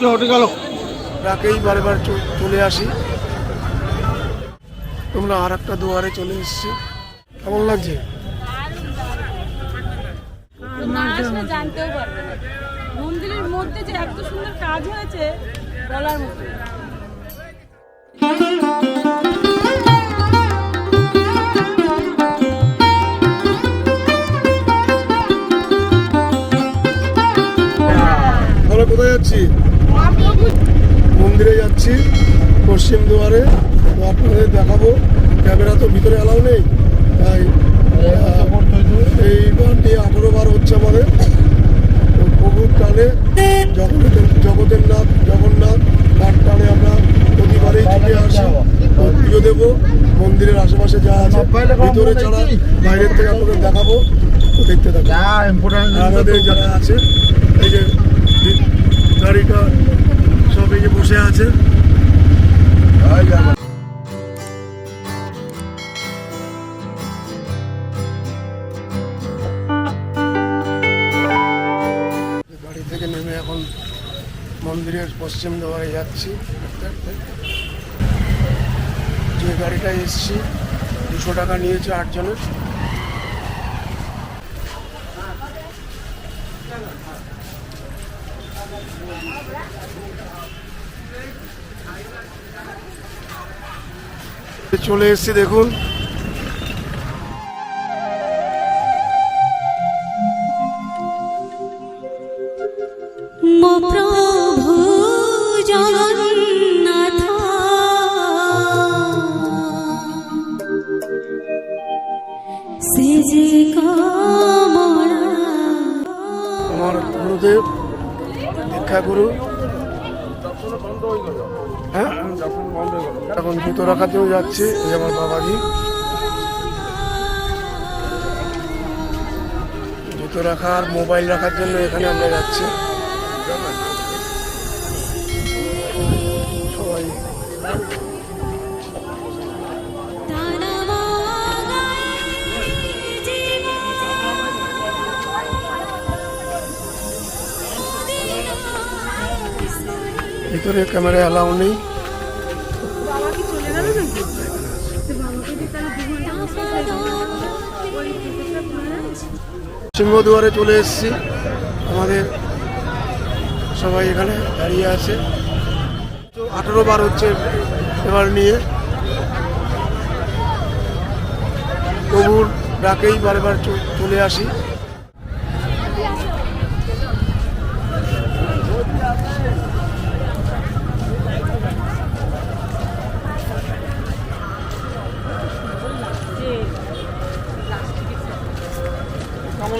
উঠে উঠে গেল। রাকেই বারে বার চ- চলে আসি। তোমরা আর একটা দুয়ারে চলে এসেছি। কেমন লাগছে? জানতেও পারবে না। মন্দিরের মধ্যে যে এত সুন্দর কাজ হয়েছে বলার মতো কোথায় যাচ্ছি? মন্দিরে যাচ্ছি পশ্চিম দুয়ারে। তো আপনাদের দেখাবো ক্যামেরা তো ভিতরে অ্যালাউ নেই। তাই এইবার নিয়ে আঠেরো বার হচ্ছে আমাদের। তো প্রভুর টানে জগতের জগতের নাথ জগন্নাথ তার টানে আমরা প্রতিবারেই ছুটে আসি। তো পুজো দেবো মন্দিরের আশেপাশে যা আছে। ভিতরে ছাড়া বাইরের থেকে আপনাদের দেখাবো। দেখতে থাকব আমাদের যারা আছে এই যে গাড়িটা সব এই যে বসে আছে? গাড়ি থেকে নেমে এখন মন্দিরের পশ্চিম দুয়ারে যাচ্ছি। যে গাড়িটা এসছি, দুশো টাকা নিয়েছে আটজনের। চলে এসেছি দেখুন। হ্যাঁ এখন জুতো রাখাতেও যাচ্ছে, এই আমার বাবাজি। জুতো রাখার, মোবাইল রাখার জন্য এখানে আমরা যাচ্ছি। ওই টিকিটটা তুলে আনছি। সিংহদুয়ারে চলে এসেছি। আমাদের সবাই এখানে দাঁড়িয়ে আছে। আঠেরো বার হচ্ছে এবার নিয়ে। প্রভুর ডাকেই বারে বার চলে আসি কেমন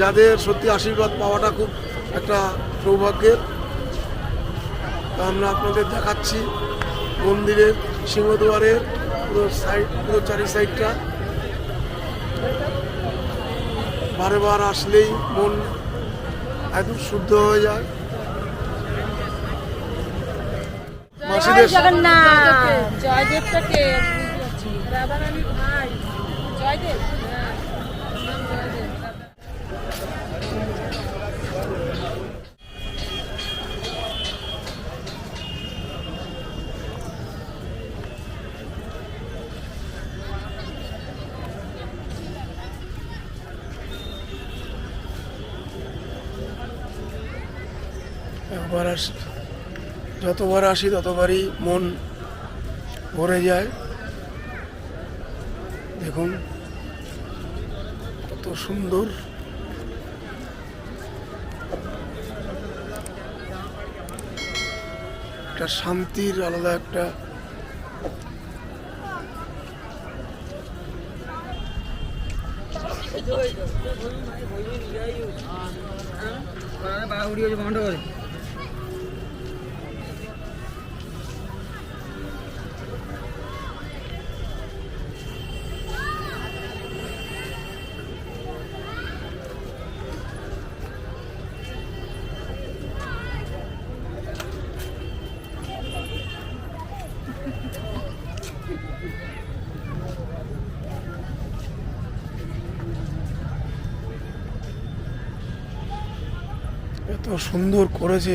যাদের সত্যি আশীর্বাদ পাওয়াটা খুব একটা সৌভাগ্যের। আমরা আপনাদের দেখাচ্ছি মন্দিরের সিংহদুয়ারের পুরো সাইড পুরো চারি সাইডটা বারে বার আসলেই মন একদম শুদ্ধ হয়ে যায়। মাসিদের জয়দেবটাকে রাধারানী ভাই। জয়দেব। একবার আসি, যতবার আসি, ততবারই মন ভরে যায়। দেখুন, কত সুন্দর। একটা শান্তির আলাদা একটা এত সুন্দর করেছে।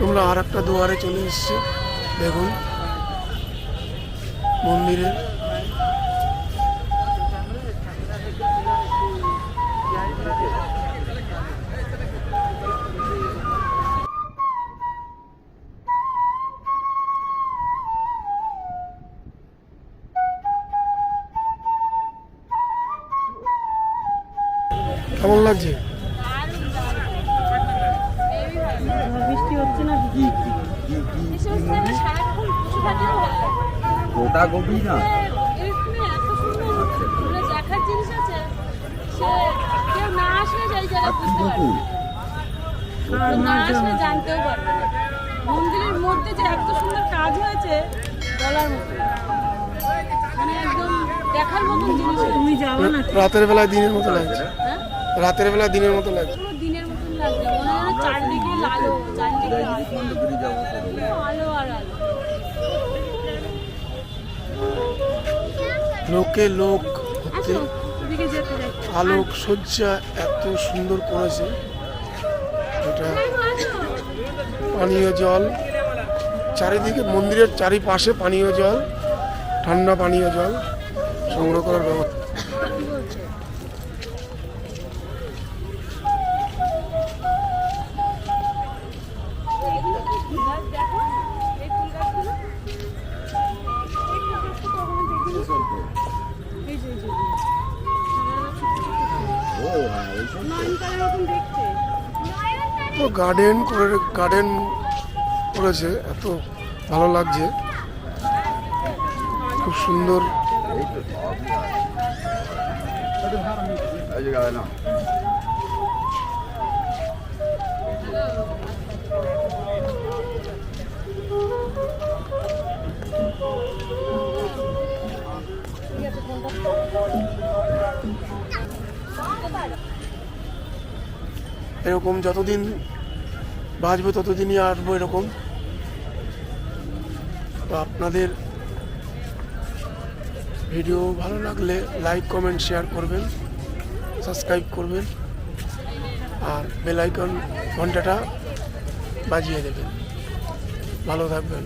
তোমরা আর একটা দুয়ারে চলে এসছে। দেখুন মন্দিরের কেমন লাগছে? না। না আসলে জানতেও পারবে না। মন্দিরের মধ্যে যে এত সুন্দর কাজ হয়েছে বলার মতো মানে একদম দেখার মতো জিনিস তুমি না। রাতের বেলায় দিনের মতো লাগছে। হ্যাঁ? রাতের বেলায় দিনের মতো লাগছে। দিনের মতন লাগছে মনে হয় চারদিকে চারদিকে লোকে লোক যেতে দেখ। আলোক শয্যা এত সুন্দর করেছে। এটা পানীয় জল। চারিদিকে মন্দিরের চারিপাশে পানীয় জল ঠান্ডা পানীয় জল। সংগ্রহ করার ব্যবস্থা। তো গার্ডেন করে গার্ডেন করেছে এত ভালো লাগছে। খুব সুন্দর। এরকম যতদিন বাঁচবো ততদিনই আসব এরকম। তো আপনাদের ভিডিও ভালো লাগলে লাইক, কমেন্ট, শেয়ার করবেন, সাবস্ক্রাইব করবেন, আর বেলাইকন ঘন্টাটা বাজিয়ে দেবেন। ভালো থাকবেন।